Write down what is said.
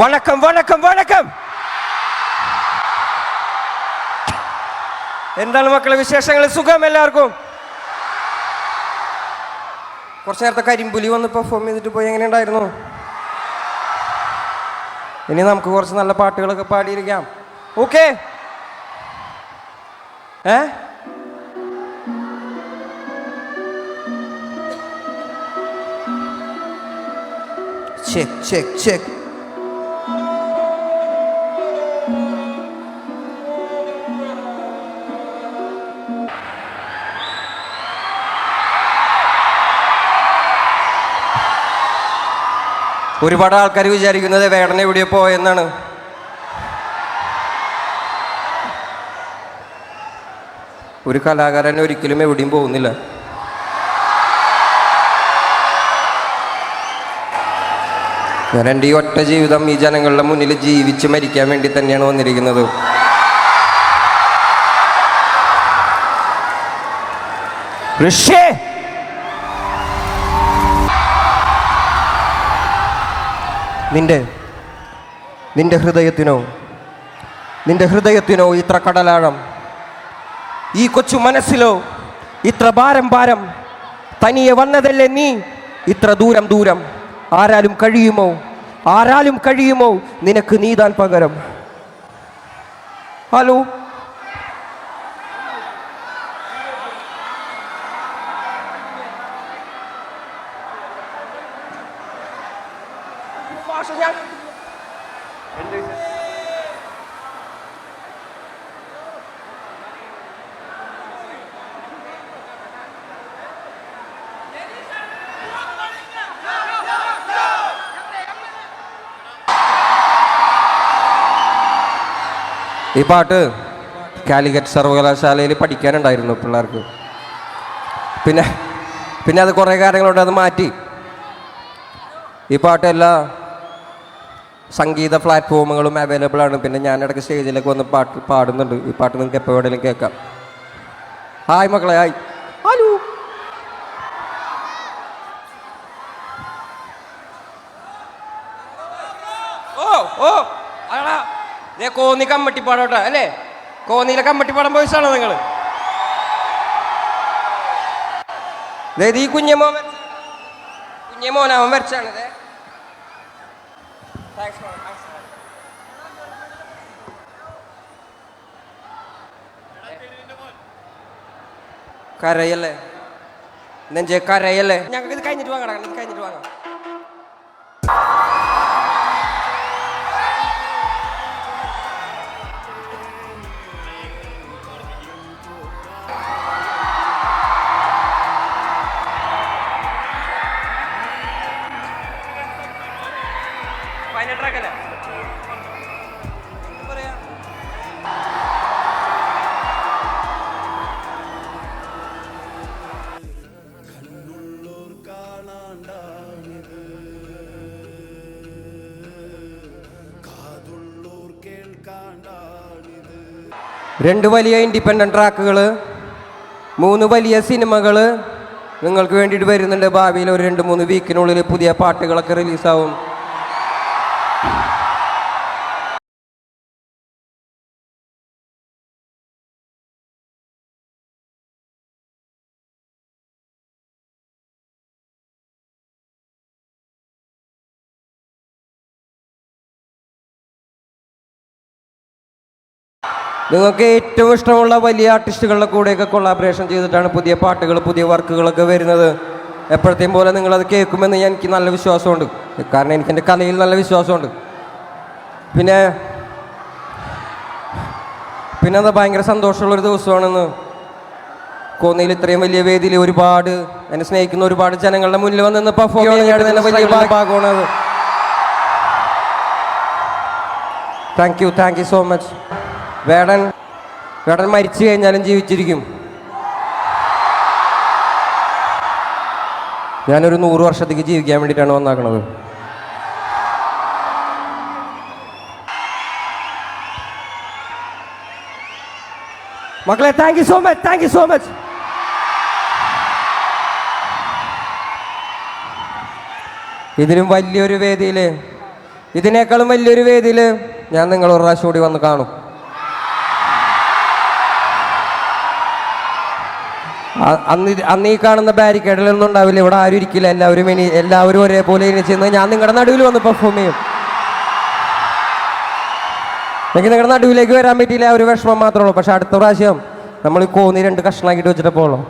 വണക്കം வணக்கம் வணக்கம். എന്താണ് മക്കളെ വിശേഷങ്ങൾ സുഖം എല്ലാവർക്കും. കുറച്ച് നേരത്തെ കരിമ്പുലി വന്ന് പെർഫോം ചെയ്തിട്ട് പോയി എങ്ങനെ ഉണ്ടായിരുന്നു ഇനി നമുക്ക് കുറച്ച് നല്ല പാട്ടുകളൊക്കെ പാടിയിരിക്കാം. ഓക്കെ? ഏ? Check check check. ഒരുപാട് ആൾക്കാർ വിചാരിക്കുന്നത് വേടന എവിടെയോ പോയെന്നാണ്. ഒരു കലാകാരൻ ഒരിക്കലും എവിടെയും പോകുന്നില്ല. ഞാൻ എന്റെ ഈ ഒറ്റ ജീവിതം ഈ ജനങ്ങളുടെ മുന്നിൽ ജീവിച്ച് മരിക്കാൻ വേണ്ടി തന്നെയാണ് വന്നിരിക്കുന്നത്. ഋഷേ! നിന്റെ നിന്റെ ഹൃദയത്തിനോ നിന്റെ ഹൃദയത്തിനോ ഇത്ര കടലാഴം ഈ കൊച്ചു മനസ്സിലോ ഇത്ര ഭാരം ഭാരം തനിയെ വന്നതല്ലേ നീ? ഇത്ര ദൂരം ദൂരം ആരാലും കഴിയുമോ? ആരാലും കഴിയുമോ? നിനക്ക് നീതാൻ പകരം. ഹലോ? ഈ പാട്ട് കാലിക്കറ്റ് സർവകലാശാലയിൽ പഠിക്കാനുണ്ടായിരുന്നു പിള്ളേർക്ക്. പിന്നെ പിന്നെ അത് കുറേ കാര്യങ്ങളുണ്ട് അത് മാറ്റി. ഈ പാട്ട് എല്ലാ സംഗീത പ്ലാറ്റ്ഫോമുകളും അവൈലബിൾ ആണ്. പിന്നെ ഞാൻ ഇടയ്ക്ക് സ്റ്റേജിലേക്ക് വന്ന് പാട്ട് പാടുന്നുണ്ട്. ഈ പാട്ട് നിങ്ങൾക്ക് എപ്പോൾ വേണമെങ്കിലും കേൾക്കാം. ഹായ് മക്കളെ. ഹായ് ഹലോ ഓ ഓ. അടാ കോന്നി കോന്നി കമ്മട്ടിപ്പാടോട്ടെ അല്ലേ? കോന്നിയിലെ കമ്മട്ടിപ്പാടം ബോയ്സാണോ നിങ്ങൾ ഈ കുഞ്ഞമോൻ കുഞ്ഞമോൻ അവൻ വരച്ചാണ്. Thanks, man. Thanks, man. കരയല്ലേ നെഞ്ചേ കരയല്ലേ ഞങ്ങൾക്ക് ഇത് കഴിഞ്ഞിട്ട് വാങ്ങണം ഇത് കഴിഞ്ഞിട്ട് വാങ്ങാം അല്ലേ? പറയാ? രണ്ട് വലിയ ഇൻഡിപെൻഡന്റ് ട്രാക്കുകൾ മൂന്ന് വലിയ സിനിമകൾ നിങ്ങൾക്ക് വേണ്ടിയിട്ട് വരുന്നുണ്ട് ഭാവിയിൽ ഒരു രണ്ട് മൂന്ന് വീക്കിനുള്ളിൽ പുതിയ പാട്ടുകളൊക്കെ റിലീസാവും നിങ്ങൾക്ക് ഏറ്റവും ഇഷ്ടമുള്ള വലിയ ആർട്ടിസ്റ്റുകളുടെ കൂടെയൊക്കെ കൊളാബറേഷൻ ചെയ്തിട്ടാണ് പുതിയ പാട്ടുകൾ പുതിയ വർക്കുകളൊക്കെ വരുന്നത്. എപ്പോഴത്തെയും പോലെ നിങ്ങളത് കേൾക്കുമെന്ന് എനിക്ക് നല്ല വിശ്വാസമുണ്ട്. കാരണം എനിക്ക് എന്റെ കലയിൽ നല്ല വിശ്വാസമുണ്ട്. പിന്നെ പിന്നെ അത് ഭയങ്കര സന്തോഷമുള്ളൊരു ദിവസമാണെന്ന് കോന്നിയിൽ ഇത്രയും വലിയ വേദിയിൽ ഒരുപാട് എന്നെ സ്നേഹിക്കുന്ന ഒരുപാട് ജനങ്ങളുടെ മുന്നിൽ വന്ന് പെർഫോം ചെയ്യാൻ തന്നെ വലിയ ഭാഗമാണ് അത്. Thank you thank you so much Vedan Vedan മരിച്ചു കഴിഞ്ഞാലും ജീവിച്ചിരിക്കും. ഞാനൊരു നൂറ് വർഷത്തേക്ക് ജീവിക്കാൻ വേണ്ടിയിട്ടാണ് വന്നാക്കണത്. മക്കളെ thank you so much thank you so much ഇതിനും വലിയൊരു വേദിയിൽ ഇതിനേക്കാളും വലിയൊരു വേദിയിൽ ഞാൻ നിങ്ങൾ ഒരു പ്രാവശ്യം കൂടി വന്ന് കാണും. അന്ന് അന്ന് ഈ കാണുന്ന ബാരിക്കേഡിലൊന്നും ഉണ്ടാവില്ല. ഇവിടെ ആരും ഇരിക്കില്ല. എല്ലാവരും ഇനി എല്ലാവരും ഒരേപോലെ ഇനി ചെന്ന് ഞാൻ നിങ്ങളുടെ നടുവിൽ വന്ന് പെർഫോം ചെയ്യും. എനിക്ക് നിങ്ങളുടെ നടുവിലേക്ക് വരാൻ പറ്റിയില്ല. ഒരു വിഷമം മാത്രമേ ഉള്ളൂ. പക്ഷെ അടുത്ത പ്രാവശ്യം നമ്മൾ ഈ കോന്നി രണ്ട് കഷ്ണമാക്കിയിട്ട് വെച്ചിട്ട് പോകണം.